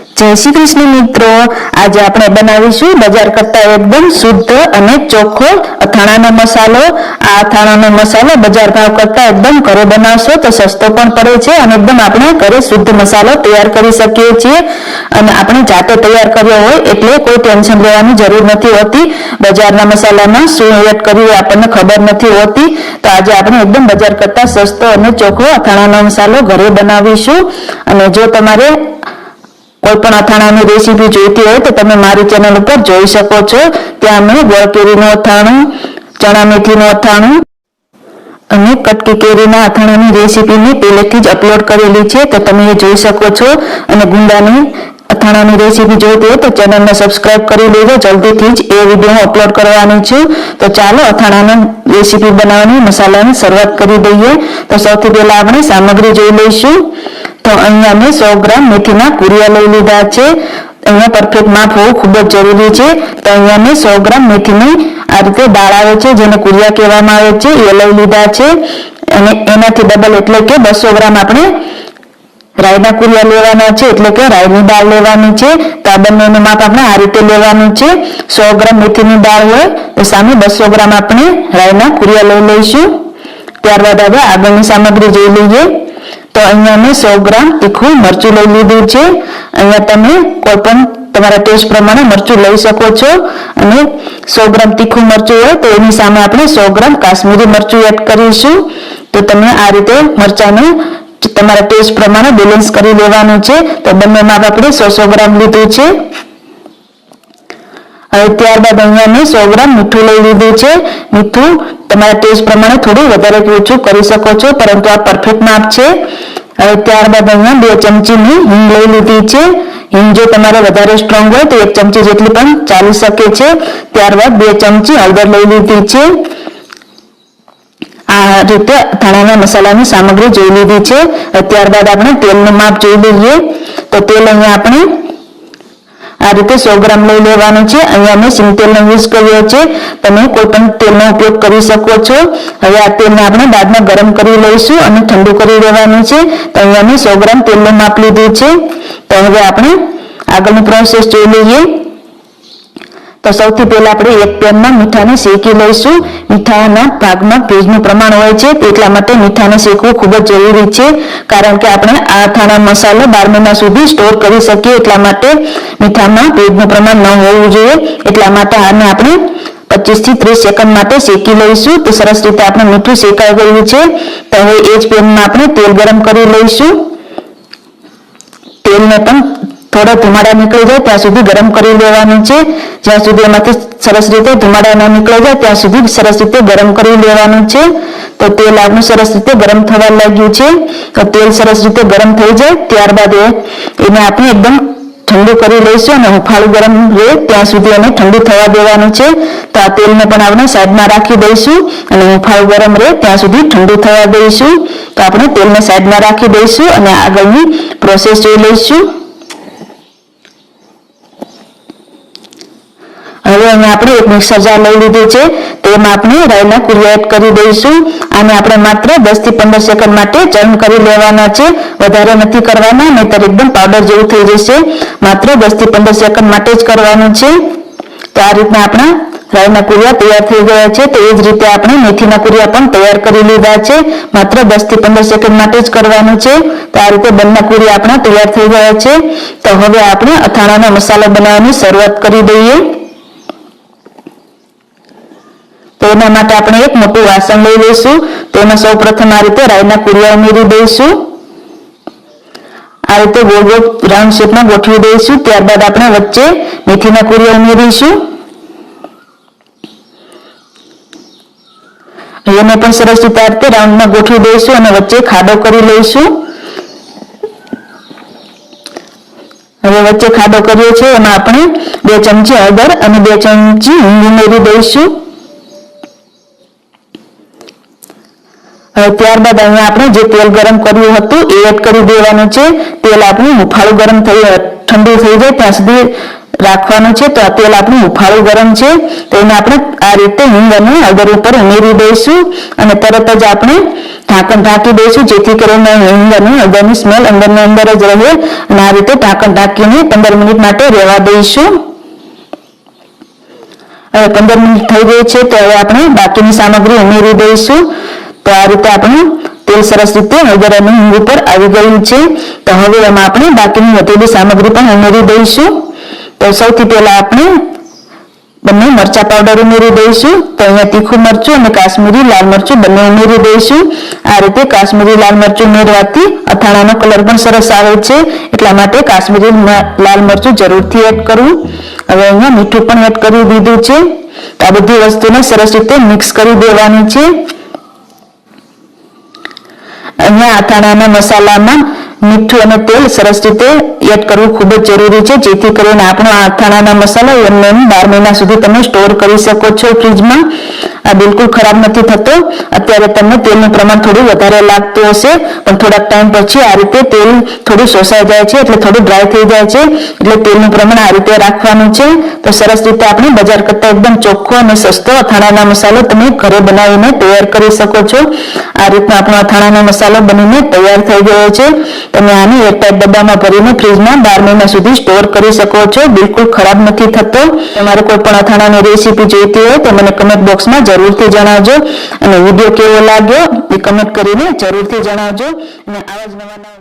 જય શ્રી કૃષ્ણ મિત્રો. આજે આપણે બનાવીશું બજાર કરતા એકદમ શુદ્ધ અને ચોખ્ખો અથાણાનો મસાલો. આ અથાણાનો મસાલો બજાર ભાવ કરતા એકદમ ઘરે બનાવશો તો સસ્તો પણ પડે છે અને એકદમ આપણે ઘરે શુદ્ધ મસાલો તૈયાર કરી શકીએ છીએ. અને આપણે જાતે તૈયાર કર્યો હોય એટલે કોઈ ટેન્શન લેવાની જરૂર નથી હોતી. બજારના મસાલામાં શું એડ કર્યું એ આપણને ખબર નથી હોતી. તો આજે આપણે એકદમ બજાર કરતા સસ્તો અને ચોખ્ખો અથાણાનો મસાલો ઘરે બનાવીશું. અને જો તમારે કોઈ પણ અથાણાની રેસીપી જોઈતી હોય તો તમે મારી ચેનલ ઉપર જોઈ શકો છો. ત્યાં મેં ગળકેરીનું અથાણું, ચણા મેથીનું અથાણું અને કટકી કેરીના અથાણાની રેસીપી મેં પહેલેથી જ અપલોડ કરેલી છે, તો તમે એ જોઈ શકો છો. અને ગુંદાની અથાણાની રેસીપી જોઈતી હોય તો ચેનલને સબસ્ક્રાઇબ કરી લેજો. જલ્દીથી જ એ વીડિયો હું અપલોડ કરવાની છું. તો ચાલો અથાણાની રેસીપી બનાવવાની મસાલાની શરૂઆત કરી દઈએ. તો સૌથી પહેલાં આપણે સામગ્રી જોઈ લઈશું. તો અહીંયા મેં સો ગ્રામ મેથીના કુરિયા લઈ લીધા છે. અહીંયા પરફેક્ટ માપ હોવું ખૂબ જ જરૂરી છે. તો અહીંયા મેં સો ગ્રામ મેથીની આ રીતે દાળ આવે છે, જેને કુરિયા કહેવામાં આવે છે, એ લઈ લીધા છે. અને એનાથી ડબલ એટલે કે બસો ગ્રામ આપણે રાઈના કુરિયા લેવાના છે, એટલે કે રાઈની દાળ લેવાની છે. તો આ બંનેનું માપ આપણે આ રીતે લેવાનું છે. સો ગ્રામ મેથીની દાળ હોય તો સામે બસો ગ્રામ આપણે રાઈના કુરિયા લઈ લઈશું. ત્યારબાદ હવે આગળની સામગ્રી જોઈ લઈએ. તો અહીંયા મેં સો ગ્રામ તીખું મરચું લઈ લીધું છે. અહીંયા તમે કોઈ પણ તમારા ટેસ્ટ પ્રમાણે મરચું લઈ શકો છો. અને સો ગ્રામ તીખું મરચું હોય તો એની સામે આપણે સો ગ્રામ કાશ્મીરી મરચું એડ કરીશું. તો તમે આ રીતે મરચાંને તમારા ટેસ્ટ પ્રમાણે બેલેન્સ કરી લેવાનું છે. તો બંને માપ આપણે સો સો ગ્રામ લીધું છે. હવે ત્યારબાદ અહીંયા મેં સો ગ્રામ મીઠું લઈ લીધું છે. મીઠું તમારા ટેસ્ટ પ્રમાણે થોડું વધારે ઓછું કરી શકો છો, પરંતુ આ પરફેક્ટ માપ છે. હવે ત્યારબાદ અહીંયા બે ચમચીની હિંગ લઈ લીધી છે. હિંગ જો તમારે વધારે સ્ટ્રોંગ હોય તો એક ચમચી જેટલી પણ ચાલી શકે છે. ત્યારબાદ બે ચમચી હળદર લઈ લીધી છે. આ રીતે ધાણાના મસાલાની સામગ્રી જોઈ લીધી છે. ત્યારબાદ આપણે તેલનું માપ જોઈ લઈએ. તો તેલ અહીંયા આપણે આ રીતે સો ગ્રામ લઈ લેવાનું છે. અહીંયા અમે સિંગ તેલનો યુઝ કર્યો છે. તમે કોઈ પણ તેલનો ઉપયોગ કરી શકો છો. હવે આ તેલને આપણે બાદમાં ગરમ કરી લઈશું અને ઠંડુ કરી લેવાનું છે. તો અહીંયા મેં સો ગ્રામ તેલનું માપ લીધું છે. તો હવે આપણે આગળની પ્રોસેસ જોઈ લઈએ. તો સૌથી પહેલા આપણે એક પેનમાં મીઠાને શેકી લઈશું. મીઠાના ભાગમાં ભેજનું પ્રમાણ હોય છે, એટલા માટે મીઠાને શેકવું ખૂબ જ જરૂરી છે, કારણ કે આપણે આ અથાણા મસાલો બાર મહિના સુધી સ્ટોર કરી શકીએ, એટલા માટે મીઠામાં ભેજનું પ્રમાણ ન હોવું જોઈએ. એટલા માટે આને આપણે પચીસથી ત્રીસ સેકન્ડ માટે શેકી લઈશું. તો સરસ રીતે આપણે મીઠું શેકાઈ ગયું છે. તો હવે એ જ પેનમાં આપણે તેલ ગરમ કરી લઈશું. તેલને પણ થોડા ધુમાડા નીકળી જાય ત્યાં સુધી ગરમ કરી લેવાનું છે. જ્યાં સુધી એમાંથી સરસ રીતે ધુમાડા ન નીકળી જાય, ત્યાં સુધી સરસ રીતે ગરમ કરી લેવાનું છે. તો તેલ આપણું સરસ રીતે ગરમ થવા લાગ્યું છે. તો તેલ સરસ રીતે ગરમ થઈ જાય, ત્યારબાદ એને આપણે એકદમ ઠંડુ કરી લઈશું અને હુંફાળું ગરમ રહે, ત્યાં સુધી એને ઠંડુ થવા દેવાનું છે. તો આ તેલને પણ આપણે સાઈડમાં રાખી દઈશું અને હુંફાળું ગરમ રહે, ત્યાં સુધી ઠંડુ થવા દઈશું. તો આપણે તેલને સાઈડમાં રાખી દઈશું અને આગળની પ્રોસેસ જોઈ લઈશું હવે અહીંયા આપણે એક મિક્સર જાર લઈ લીધું છે. તેમાં આપણે રાઈના કુરિયા એડ કરી દઈશું. આને આપણે માત્ર દસથી પંદર સેકન્ડ માટે ચર્ન કરી લેવાના છે. વધારે નથી કરવાના, નહીતર એકદમ પાવડર જેવું થઈ જશે. માત્ર દસથી પંદર સેકન્ડ માટે જ કરવાનું છે. તો આ રીતના આપણા રાઈના કુરિયા તૈયાર થઈ ગયા છે. તો એ જ રીતે આપણે મેથીના કુરિયા પણ તૈયાર કરી લીધા છે. માત્ર દસથી પંદર સેકન્ડ માટે જ કરવાનું છે. તો આ રીતે બંને કુરિયા આપણા તૈયાર થઈ ગયા છે. તો હવે આપણે અથાણાનો મસાલો બનાવવાની શરૂઆત કરી દઈએ. તો એના માટે આપણે એક મોટું વાસણ લઈ લઈશું. તો એમાં સૌ પ્રથમ આ રીતે રાઈના કુરિયા ઉમેરી દઈશું. આ રીતે ગોળ ગોળ રાઉન્ડ શેપમાં ગોઠવી દઈશું. ત્યારબાદ આપણે વચ્ચે મેથીના કુરિયા ઉમેરીશું. એને પણ સરસ રીતે આ રીતે રાઉન્ડમાં ગોઠવી દઈશું અને વચ્ચે ખાડો કરી લઈશું. હવે વચ્ચે ખાડો કર્યો છે. એમાં આપણે બે ચમચી હળદર અને બે ચમચી હિંગ ઉમેરી દઈશું. ત્યારબાદ અહીંયા આપણે જે તેલ ગરમ કર્યું હતું, એ એડ કરી દેવાનું છે. તેલ આપણું હુંફાળું ગરમ થઈ, ઠંડુ થઈ જાય ત્યાં સુધી રાખવાનું છે. તો આ તેલ આપણું હુફાળું ગરમ છે. તો એને આપણે આ રીતે હિંગ અને હળદર ઉપર ઉમેરી દઈશું. અને તરત જ આપણે ઢાંકણ ઢાંકી દઈશું, જેથી કરીને હિંગ અને હળદરની સ્મેલ અંદરની અંદર જ રહે. અને આ રીતે ઢાંકણ ઢાંકીને પંદર મિનિટ માટે રહેવા દઈશું. હવે પંદર મિનિટ થઈ ગઈ છે, તો હવે આપણે બાકીની સામગ્રી ઉમેરી દઈશું. તો આ રીતે આપણું તેલ સરસ રીતે અને હિંગ ઉપર આવી ગયું છે. તો હવે એમાં આપણે બાકીની વધેલી સામગ્રી પણ ઉમેરી દઈશું. તો સૌથી પહેલા આપણે બંને મરચા પાવડર ઉમેરી દઈશું. તો અહીંયા તીખું મરચું અને કાશ્મીરી લાલ મરચું બંને ઉમેરી દઈશું. આ રીતે કાશ્મીરી લાલ મરચું ઉમેરવાથી અથાણાનો કલર પણ સરસ આવે છે. એટલા માટે કાશ્મીરી લાલ મરચું જરૂરથી એડ કરવું. હવે અહીંયા મીઠું પણ એડ કરી દીધું છે. તો આ બધી વસ્તુને સરસ રીતે મિક્સ કરી દેવાની છે. અહીંયા અથાણાના મસાલામાં મીઠું અને તેલ સરસ રીતે એડ કરવું ખૂબ જ જરૂરી છે. જેથી કરીને આપણો અથાણાના મસાલો એમને એમ બાર મહિના સુધી તમે સ્ટોર કરી શકો છો ફ્રીજમાં. આ બિલકુલ ખરાબ નથી થતો. અત્યારે તમને તેલનું પ્રમાણ થોડું વધારે લાગતું હશે, પણ થોડાક ટાઈમ પછી આ રીતે તેલ થોડું શોષાઈ જાય છે, એટલે થોડું ડ્રાય થઈ જાય છે, એટલે તેલનું પ્રમાણ આ રીતે રાખવાનું છે. તો સરસ રીતે આપણે બજાર કરતાં એકદમ ચોખ્ખો અને સસ્તો અથાણાના મસાલો તમે ઘરે બનાવીને તૈયાર કરી શકો છો. આ રીતના આપણો અથાણાનો મસાલો બનીને તૈયાર થઈ ગયો છે. તમે આને એરટાઈટ ડબ્બામાં ભરીને ફ્રીજમાં બાર મહિના સુધી સ્ટોર કરી શકો છો. બિલકુલ ખરાબ નથી થતો. તમારે કોઈ પણ અથાણાની રેસીપી જોઈતી હોય તો મને કમેન્ટ બોક્સમાં જરૂરથી જણાવજો. અને વીડિયો કેવો લાગ્યો એ કમેન્ટ કરીને જરૂરથી જણાવજો. અને આવા જ નવા નવા